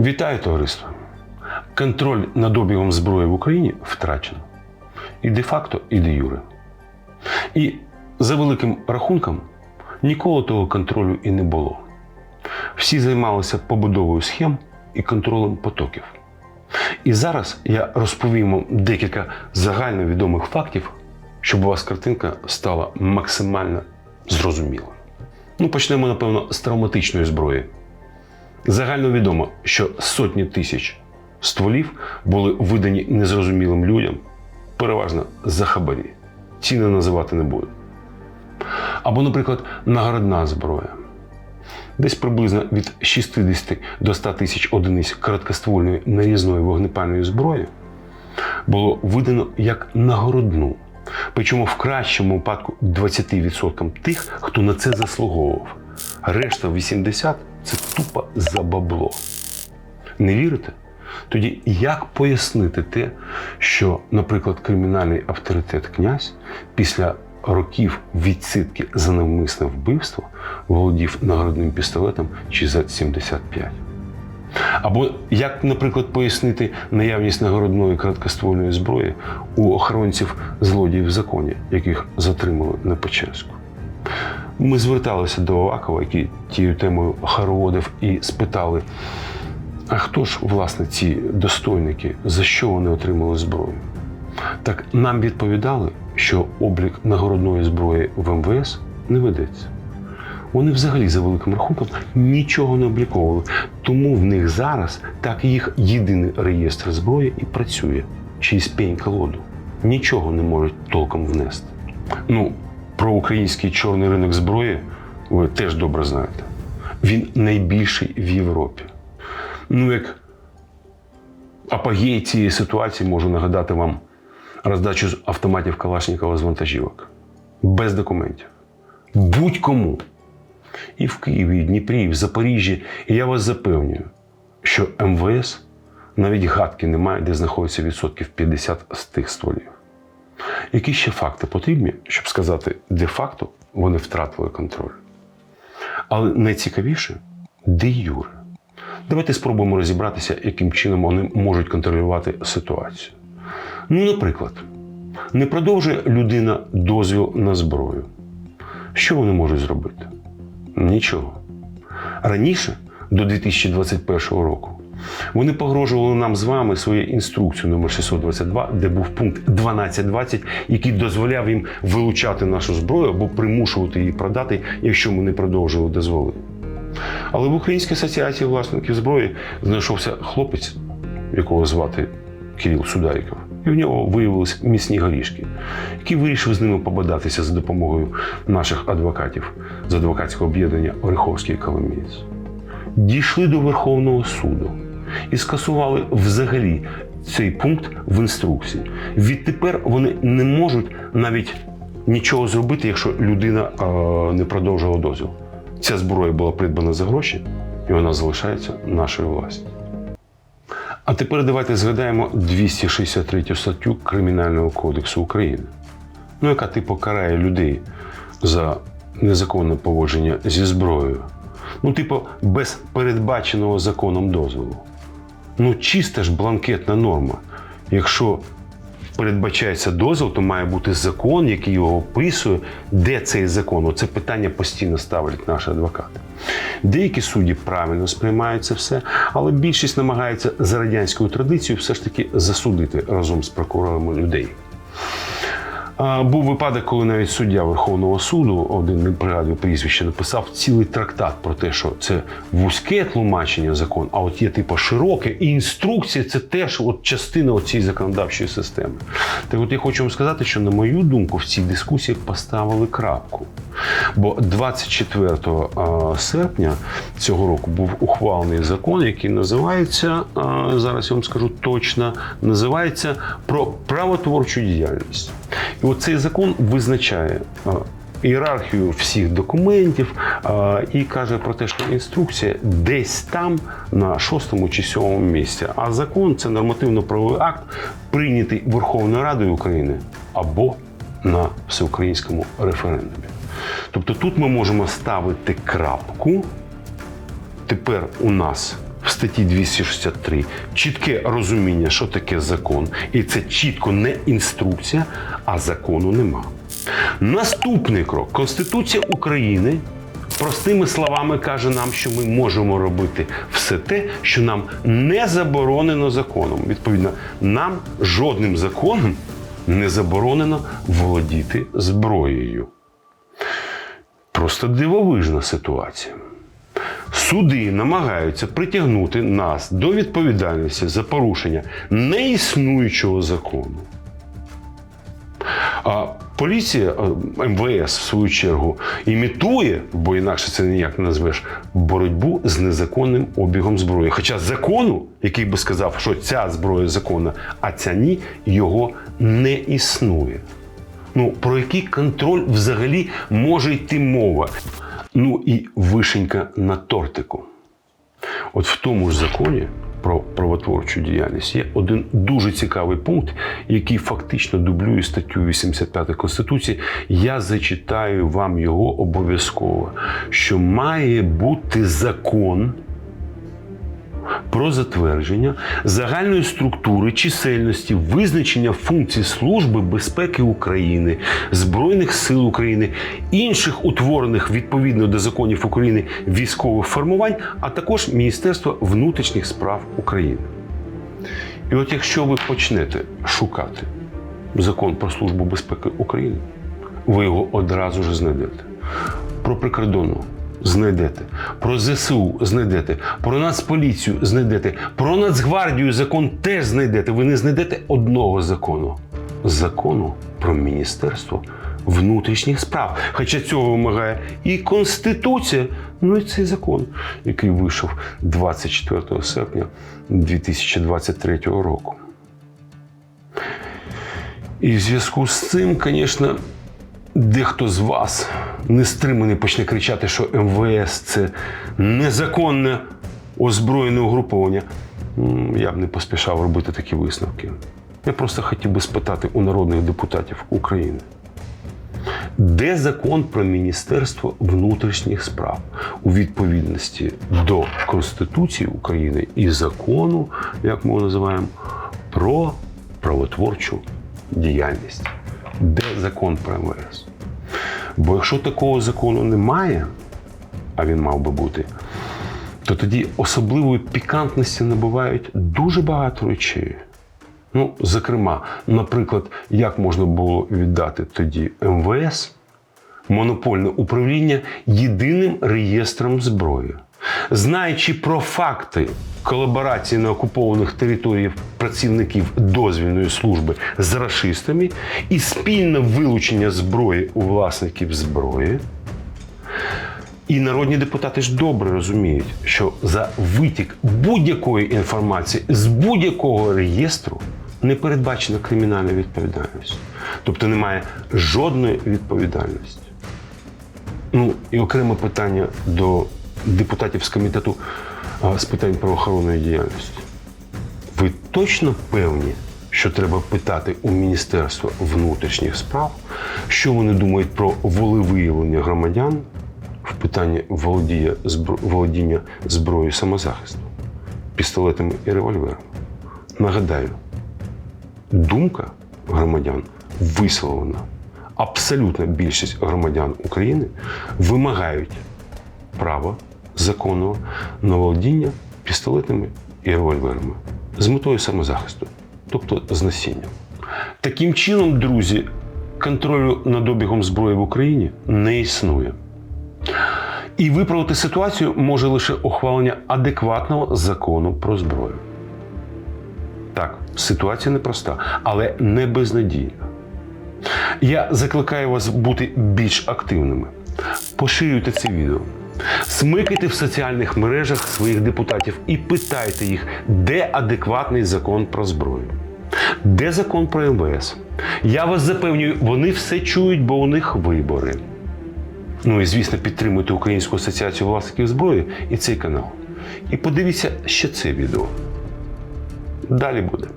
Вітаю товариство! Контроль над обігом зброї в Україні втрачено. І де-факто, і де юре. І за великим рахунком ніколи того контролю і не було. Всі займалися побудовою схем і контролем потоків. І зараз я розповім вам декілька загальновідомих фактів, щоб у вас картинка стала максимально зрозумілою. Ну, почнемо, напевно, з травматичної зброї. Загально відомо, що сотні тисяч стволів були видані незрозумілим людям, переважно за хабарі. Ціни називати не буду. Або, наприклад, нагородна зброя. Десь приблизно від 60 до 100 тисяч одиниць короткоствольної нарізної вогнепальної зброї було видано як нагородну. Причому в кращому випадку 20% тих, хто на це заслуговував. Решта 80% це тупо за бабло. Не вірите? Тоді як пояснити те, що, наприклад, кримінальний авторитет князь після років відсидки за навмисне вбивство володів нагородним пістолетом чи за 75? Або як, наприклад, пояснити наявність нагородної короткоствольної зброї у охоронців злодіїв в законі, яких затримали на Печерську? Ми зверталися до Авакова, який тією темою хороводив, і спитали: а хто ж, власне, ці достойники, за що вони отримали зброю? Так нам відповідали, що облік нагородної зброї в МВС не ведеться. Вони взагалі за великим рахунком нічого не обліковували. Тому в них зараз так їх єдиний реєстр зброї і працює через пень колоду. Нічого не можуть толком внести. Ну, про український чорний ринок зброї ви теж добре знаєте. Він найбільший в Європі. Ну, як апогей цієї ситуації можу нагадати вам роздачу автоматів Калашникова з вантажівок. Без документів. Будь-кому. І в Києві, і в Дніпрі, і в Запоріжжі. І я вас запевнюю, що МВС навіть гадки не має, де знаходиться відсотків 50 з тих стволів. Які ще факти потрібні, щоб сказати, де-факто вони втратили контроль. Але найцікавіше де юре. Давайте спробуємо розібратися, яким чином вони можуть контролювати ситуацію. Ну, наприклад, не продовжує людина дозвіл на зброю. Що вони можуть зробити? Нічого. Раніше, до 2021 року, вони погрожували нам з вами своєю інструкцією номер 622, де був пункт 1220, який дозволяв їм вилучати нашу зброю або примушувати її продати, якщо ми не продовжили дозволи. Але в Українській асоціації власників зброї знайшовся хлопець, якого звати Кирил Сударіков. І в нього виявилися міцні горішки, які вирішив з ними побадатися за допомогою наших адвокатів з адвокатського об'єднання Ореховський Коломієць. Дійшли до Верховного суду і скасували взагалі цей пункт в інструкції. Відтепер вони не можуть навіть нічого зробити, якщо людина е, не продовжила дозвіл. Ця зброя була придбана за гроші, і вона залишається нашою власністю. А тепер давайте згадаємо 263 статтю Кримінального кодексу України, ну, яка типу карає людей за незаконне поводження зі зброєю. Ну, типу, без передбаченого законом дозволу. Ну, чиста ж бланкетна норма. Якщо передбачається дозвіл, то має бути закон, який його описує, де цей закон. Оце питання постійно ставлять наші адвокати. Деякі судді правильно сприймають це все, але більшість намагається за радянською традицією все ж таки засудити разом з прокурорами людей. Був випадок, коли навіть суддя Верховного суду, один не пригадую прізвище, написав цілий трактат про те, що це вузьке тлумачення закону, а от є типу широке, і інструкція це теж от частина цієї законодавчої системи. Так от я хочу вам сказати, що на мою думку в цій дискусії поставили крапку. Бо 24 серпня цього року був ухвалений закон, який називається зараз. Я вам скажу точно, називається про правотворчу діяльність. І от цей закон визначає ієрархію всіх документів і каже про те, що інструкція десь там на шостому чи сьомому місці. А закон це нормативно-правовий акт, прийнятий Верховною Радою України або на всеукраїнському референдумі. Тобто тут ми можемо ставити крапку. Тепер у нас статті 263 чітке розуміння, що таке закон, і це чітко не інструкція, а закону нема. Наступний крок Конституція України простими словами каже нам, що ми можемо робити все те, що нам не заборонено законом. Відповідно, нам жодним законом не заборонено володіти зброєю. Просто дивовижна ситуація. Суди намагаються притягнути нас до відповідальності за порушення неіснуючого закону. А поліція, е, МВС, в свою чергу, імітує, бо інакше це ніяк не назвеш, боротьбу з незаконним обігом зброї. Хоча закону, який би сказав, що ця зброя законна, а ця ні, його не існує. Ну, про який контроль взагалі може йти мова? Ну і вишенька на тортику. От в тому ж законі про правотворчу діяльність є один дуже цікавий пункт, який фактично дублює статтю 85 Конституції. Я зачитаю вам його обов'язково, що має бути закон про затвердження загальної структури, чисельності, визначення функцій Служби безпеки України, Збройних сил України, інших утворених відповідно до законів України військових формувань, а також Міністерства внутрішніх справ України. І от якщо ви почнете шукати закон про Службу безпеки України, ви його одразу ж знайдете. Про прикордонну знайдете, про ЗСУ знайдете, про Нацполіцію знайдете, про Нацгвардію закон теж знайдете. Ви не знайдете одного закону. Закону про Міністерство внутрішніх справ. Хоча цього вимагає і Конституція, ну і цей закон, який вийшов 24 серпня 2023 року. І в зв'язку з цим, звісно, дехто з вас нестриманий почне кричати, що МВС це незаконне озброєне угруповання. Я б не поспішав робити такі висновки. Я просто хотів би спитати у народних депутатів України. Де закон про Міністерство внутрішніх справ у відповідності до Конституції України і закону, як ми його називаємо, про правотворчу діяльність? Де закон про МВС? Бо якщо такого закону немає, а він мав би бути, то тоді особливої пікантності набувають дуже багато речей. Ну, зокрема, наприклад, як можна було віддати тоді МВС монопольне управління єдиним реєстром зброї, знаючи про факти колаборації на окупованих територіях працівників дозвільної служби з рашистами і спільне вилучення зброї у власників зброї. І народні депутати ж добре розуміють, що за витік будь-якої інформації з будь-якого реєстру не передбачена кримінальна відповідальність. Тобто немає жодної відповідальності. Ну і окреме питання до депутатів з комітету з питань правоохоронної діяльності. Ви точно певні, що треба питати у Міністерства внутрішніх справ, що вони думають про волевиявлення громадян в питанні володіння, збро... володіння зброєю самозахисту, пістолетами і револьверами? Нагадаю, думка громадян висловлена. Абсолютна більшість громадян України вимагають права законного на володіння пістолетами і револьверами з метою самозахисту, тобто з насінням. Таким чином, друзі, контролю над обігом зброї в Україні не існує. І виправити ситуацію може лише ухвалення адекватного закону про зброю. Так, ситуація непроста, але не безнадійна. Я закликаю вас бути більш активними. Поширюйте це відео. Смикайте в соціальних мережах своїх депутатів і питайте їх, де адекватний закон про зброю, де закон про МВС. Я вас запевнюю, вони все чують, бо у них вибори. Ну і звісно, підтримуйте Українську асоціацію власників зброї і цей канал. І подивіться ще це відео. Далі буде.